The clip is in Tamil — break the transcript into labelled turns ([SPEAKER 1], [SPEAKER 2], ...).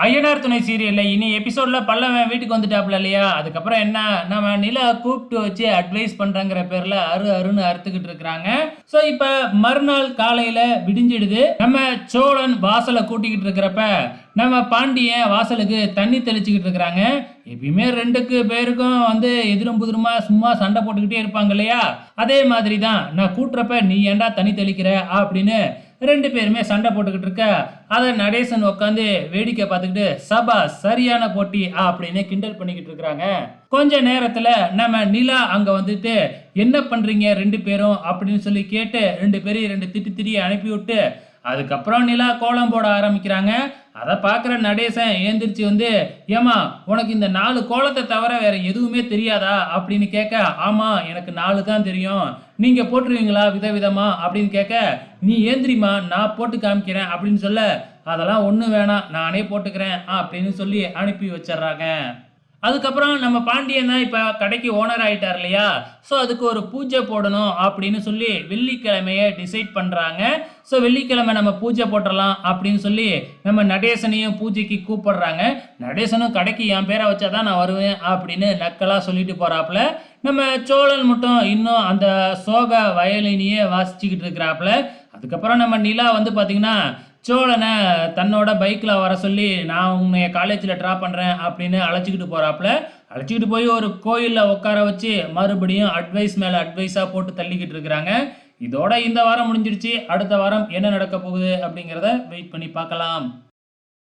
[SPEAKER 1] ஐயனார் துணை சீரியல்ல இனி எபிசோட்ல பல்லவன் வீட்டுக்கு வந்துட்டாப்ல இல்லையா? அதுக்கப்புறம் என்ன? நம்ம நிலா கூப்பிட்டு வச்சு அட்வைஸ் பண்றங்கிற பேர்ல அரு அருன்னு அறுத்துக்கிட்டு இருக்கிறாங்க. ஸோ இப்போ மறுநாள் காலையில விடிஞ்சிடுது. நம்ம சோழன் வாசலை கூட்டிக்கிட்டு இருக்கிறப்ப நம்ம பாண்டியன் வாசலுக்கு தண்ணி தெளிச்சுக்கிட்டு இருக்கிறாங்க. எப்பயுமே ரெண்டுக்கு பேருக்கும் வந்து எதிரும் புதிருமா சும்மா சண்டை போட்டுக்கிட்டே இருப்பாங்க இல்லையா? அதே மாதிரி தான் நான் கூட்டுறப்ப நீ ஏன்டா தண்ணி தெளிக்கிற அப்படின்னு ரெண்டு பேருமே சண்டை போட்டுக்கிட்டு இருக்க. அதை நடேசன் உட்காந்து வேடிக்கை பார்த்துக்கிட்டு சபா சரியான போட்டி அப்படின்னு கிண்டல் பண்ணிக்கிட்டு இருக்கிறாங்க. கொஞ்ச நேரத்தில் நம்ம நிலா அங்கே வந்துட்டு என்ன பண்ணுறீங்க ரெண்டு பேரும்? அப்படின்னு சொல்லி கேட்டு ரெண்டு பேரையும் ரெண்டு திட்டி திட்டி அனுப்பி விட்டு அதுக்கப்புறம் நிலா கோலம் போட ஆரம்பிக்கிறாங்க. அதை பார்க்குற நடேசன் ஏந்திரிச்சு வந்து ஏமா உனக்கு இந்த நாலு கோலத்தை தவிர வேற எதுவுமே தெரியாதா? அப்படின்னு கேட்க ஆமாம் எனக்கு நாலு தான் தெரியும். நீங்கள் போட்டுருவீங்களா விதவிதமா? அப்படின்னு கேட்க நீ ஏந்திரிமா நான் போட்டு காமிக்கிறேன். அப்படின்னு சொல்ல அதெல்லாம் ஒன்றும் வேணாம் நானே போட்டுக்கிறேன். அப்படின்னு சொல்லி அனுப்பி வச்சிடுறாங்க. அதுக்கப்புறம் நம்ம பாண்டியன் தான் இப்போ கடைக்கு ஓனர் ஆயிட்டார் இல்லையா? ஸோ அதுக்கு ஒரு பூஜை போடணும் அப்படின்னு சொல்லி வெள்ளிக்கிழமையை டிசைட் பண்ணுறாங்க ஸோ வெள்ளிக்கிழமை நம்ம பூஜை போட்டுடலாம் அப்படின்னு சொல்லி நம்ம நடேசனையும் பூஜைக்கு கூப்பிடுறாங்க. நடேசனும் கடைக்கு என் பேரை வச்சா தான் நான் வருவேன் அப்படின்னு நக்கலாக சொல்லிட்டு போகிறாப்புல நம்ம சோழன் மட்டும் இன்னும் அந்த சோக வயலினியே வாசிச்சுக்கிட்டு இருக்கிறாப்புல. அதுக்கப்புறம் நம்ம நிலா வந்து பார்த்திங்கன்னா சோழனை தன்னோட பைக்கில் வர சொல்லி நான் உன்னைய காலேஜில் ட்ராப் பண்ணுறேன் அப்படின்னு அழைச்சிக்கிட்டு போகிறாப்புல அழைச்சிக்கிட்டு போய் ஒரு கோயிலில் உட்கார வச்சு மறுபடியும் அட்வைஸ் மேலே அட்வைஸாக போட்டு தள்ளிக்கிட்டு இருக்கிறாங்க. இதோட இந்த வாரம் முடிஞ்சிடுச்சு. அடுத்த வாரம் என்ன நடக்க போகுது அப்படிங்கிறத வெயிட் பண்ணி பார்க்கலாம்.